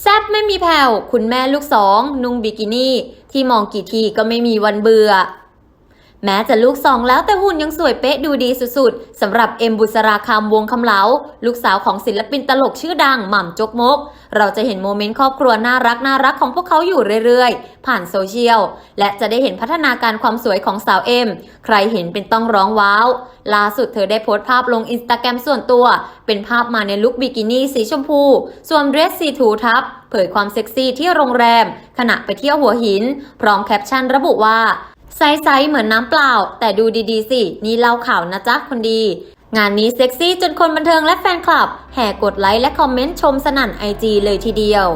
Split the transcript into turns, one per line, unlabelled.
แซบไม่มีแผ่วคุณแม่ลูกสอง นุ่งบิกินี่ ที่มองกี่ทีก็ไม่มีวันเบื่อ แม้จะลูกสองแล้วแต่หุ่นยังสวยเป๊ะดูดีสุดๆสำหรับเอ็มบุษราคำวงคำเหลา ลูกสาวของศิลปินตลกชื่อดังหม่ำจกมก เราจะเห็นโมเมนต์ครอบครัวน่ารักน่ารักของพวกเขาอยู่เรื่อยๆ ผ่านโซเชียล และจะได้เห็นพัฒนาการความสวยของสาวเอ็ม ใครเห็นเป็นต้องร้องว้าว ล่าสุดเธอได้โพสต์ภาพลงอินสตาแกรมส่วนตัว เป็นภาพมาในลุคบิกินี่สีชมพูสวมเดรสสีทูทับ เผยความเซ็กซี่ที่โรงแรม ขณะไปเที่ยวหัวหิน พร้อมแคปชั่นระบุว่า ใสๆเหมือนน้ำเปล่า แต่ดูดีๆ สิ นี่เล่าข่าวนะจ๊ะคนดี งานนี้เซ็กซี่จนคนบันเทิงและแฟนคลับ แห่กดไลค์และคอมเมนต์ชมสนั่นไอจีเลยทีเดียว